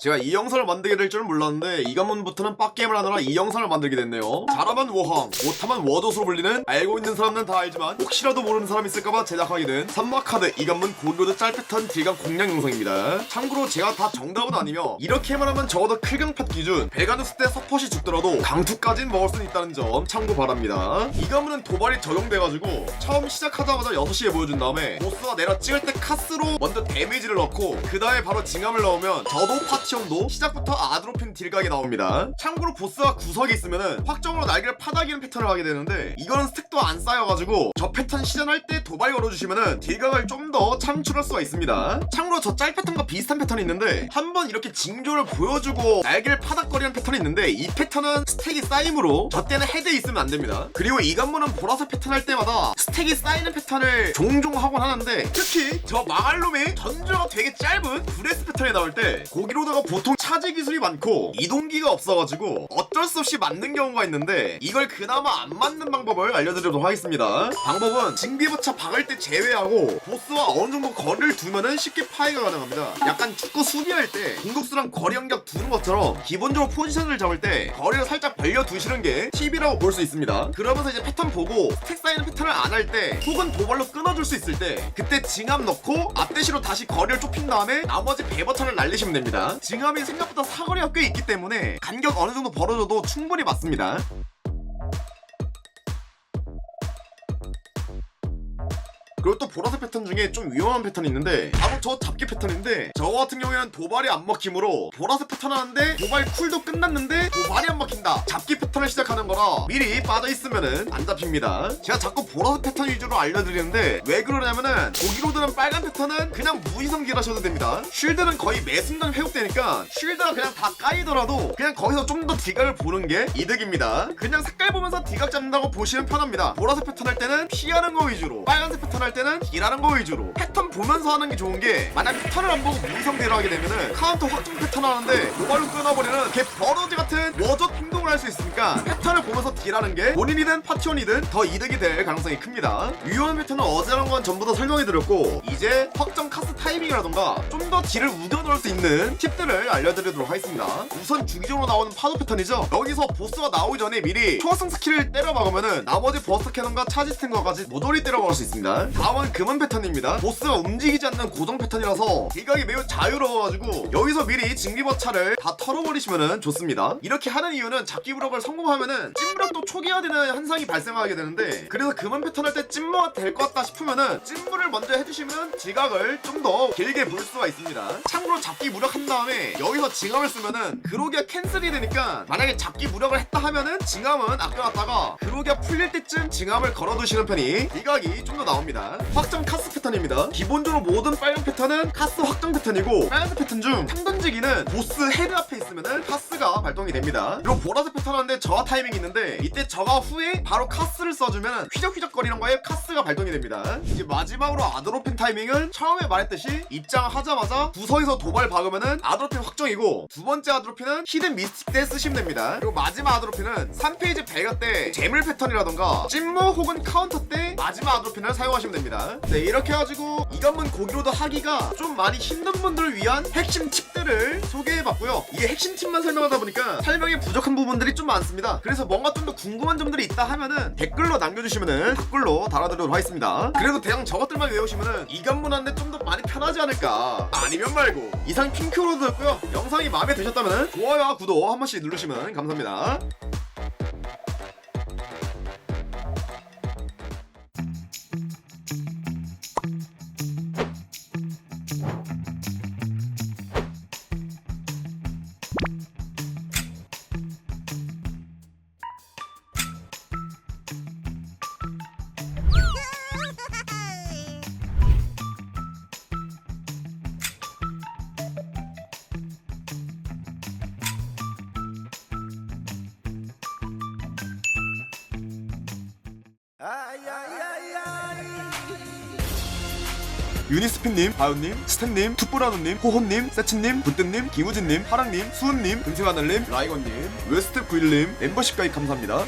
제가 이 영상을 만들게 될 줄은 몰랐는데 이 관문부터는 빡게임을 하느라 이 영상을 만들게 됐네요. 잘하면 워항 못하면 워도수로 불리는 알고 있는 사람은 다 알지만 혹시라도 모르는 사람 있을까봐 제작하게 된 산마카드 이 관문 고교도 짤패턴 딜감 공략 영상입니다. 참고로 제가 다 정답은 아니며 이렇게만 하면 적어도 클경팟 기준 베가누스 때 서폿이 죽더라도 강투까진 먹을 수 있다는 점 참고 바랍니다. 이 관문은 도발이 적용돼가지고 처음 시작하자마자 6시에 보여준 다음에 보스가 내려 찍을 때 카스로 먼저 데미지를 넣고 그 다음에 바로 징함을 넣으면 저도 파 티형도 시작부터 아드로핀 딜각이 나옵니다. 참고로 보스가 구석에 있으면은 확정으로 날개를 파닥이는 패턴을 하게 되는데 이거는 스택도 안 쌓여가지고 저 패턴 시전할 때 도발 걸어주시면은 딜각을 좀 더 창출할 수가 있습니다. 참고로 저 짤 패턴과 비슷한 패턴이 있는데 한번 이렇게 징조를 보여주고 날개를 파닥거리는 패턴이 있는데 이 패턴은 스택이 쌓이므로 저 때는 헤드에 있으면 안 됩니다. 그리고 이 관문은 보라색 패턴 할 때마다 스택이 쌓이는 패턴을 종종 하곤 하는데 특히 저 망할 놈이 전조가 되게 짧은 브레스 패턴이 나올 때 고기로다가 보통 차지 기술이 많고 이동기가 없어가지고 어쩔 수 없이 맞는 경우가 있는데 이걸 그나마 안 맞는 방법을 알려드리도록 하겠습니다. 방법은 징비부차 박을 때 제외하고 보스와 어느 정도 거리를 두면은 쉽게 파이가 가능합니다. 약간 축구 수비할 때 공격수랑 거리 연격 두는 것처럼 기본적으로 포지션을 잡을 때 거리를 살짝 벌려 두시는 게 팁이라고 볼 수 있습니다. 그러면서 이제 패턴 보고 스택 쌓이는 패턴을 안 할 때 혹은 도발로 끊어줄 수 있을 때 그때 징함 넣고 앞대시로 다시 거리를 좁힌 다음에 나머지 배버턴을 날리시면 됩니다. 징함이 생각 보다 사거리가 꽤 있기 때문에 간격 어느 정도 벌어줘도 충분히 맞습니다 그리고 또 보라색 패턴 중에 좀 위험한 패턴이 있는데 바로 저 잡기 패턴인데 저 같은 경우에는 도발이 안 먹히므로 보라색 패턴 하는데 도발 쿨도 끝났는데 도발이 안 먹힌다. 잡기 패턴을 시작하는 거라 미리 빠져 있으면은 안 잡힙니다. 제가 자꾸 보라색 패턴 위주로 알려드리는데 왜 그러냐면은 고기로드는 빨간 패턴은 그냥 무이성길 하셔도 됩니다. 쉴드는 거의 매 순간 회복되니까 쉴드가 그냥 다 까이더라도 그냥 거기서 좀 더 디각을 보는 게 이득입니다. 그냥 색깔 보면서 디각 잡는다고 보시면 편합니다. 보라색 패턴 할 때는 피하는 거 위주로 빨간색 패턴 할 때는 딜하는 거 위주로 패턴 보면서 하는 게 좋은 게 만약 패턴을 안 보고 무이성대로 하게 되면은 카운터 확정 패턴 하는데 도발로 끊어버리는 개 버러지 같은 워젓 행동을 할 수 있으니까 패턴을 보면서 딜하는 게 본인이든 파티원이든 더 이득이 될 가능성이 큽니다. 위험한 패턴은 어제랑 건 전부 다 설명해드렸고 이제 확정 카스 타이밍이라던가 좀 더 딜을 우겨 넣을 수 있는 팁들을 알려드리도록 하겠습니다. 우선 주기적으로 나오는 파도 패턴이죠. 여기서 보스가 나오기 전에 미리 초합성 스킬을 때려 박으면은 나머지 버스트 캐논과 차지 스탠과까지 모조리 때려 박을 수 있습니다 다음은 금은 패턴입니다. 보스가 움직이지 않는 고정 패턴이라서 딜각이 매우 자유로워가지고 여기서 미리 징비버차를 다 털어버리시면 좋습니다. 이렇게 하는 이유는 잡기 브럭을 성공하면은 찐브럭도 초기화되는 현상이 발생하게 되는데 그래서 금은 패턴 할때 찐무가 될 것 같다 싶으면은 찐무를 먼저 해주시면 지각을 좀 더 길게 볼 수가 있습니다. 참고로 잡기 무력 한 다음에 여기서 징함을 쓰면은 그로기가 캔슬이 되니까 만약에 잡기 무력을 했다 하면은 징함은 아껴놨다가 그로기가 풀릴 때쯤 징함을 걸어두시는 편이 이각이 좀 더 나옵니다 확정 카스 패턴입니다. 기본적으로 모든 빨간 패턴은 카스 확정 패턴이고 빨간색 패턴 중 탕던지기는 보스 헤드 앞에 있으면은 카스가 발동이 됩니다. 그리고 보라색 패턴 하는데 저하 타이밍이 있는데 이때 저하 후에 바로 카스를 써주면 휘적휘적거리는 거에 카스가 발동이 됩니다. 이제 마지막으로 아드로핀 타이밍은 처음에 말했듯이 입장하자마자 구석에서 도발 박으면은 아드로핀 확정이고 두 번째 아드로핀은 히든 미스틱 때 쓰시면 됩니다. 그리고 마지막 아드로핀은 3페이지 배가 때 재물 패턴이라던가 찐무 혹은 카운터 때 마지막 아드로핀을 사용하시면 됩니다 네 이렇게 해가지고 이관문 고기로도 하기가 좀 많이 힘든 분들을 위한 핵심 팁들을 소개해봤고요. 이게 핵심 팁만 설명하다 보니까 설명이 부족한 부분들이 좀 많습니다. 그래서 뭔가 좀 더 궁금한 점들이 있다 하면은 댓글로 남겨주시면은 댓글로 달아드리도록 하겠습니다. 그래도 대강 저것들만 외우시면은 이관문하는데 좀 더 많이 편하지 않을까? 아니면 말고 이상 핑크로드였고요. 영상이 마음에 드셨다면은 좋아요와 구독 한 번씩 누르시면 감사합니다 유니스핀님, 바요님, 스탠님, 투뿌라노님, 호혼님, 세츠님, 분뜬님, 김우진님, 하랑님, 수은님, 금승하늘님, 라이건님, 웨스트 91님 멤버십 가입 감사합니다.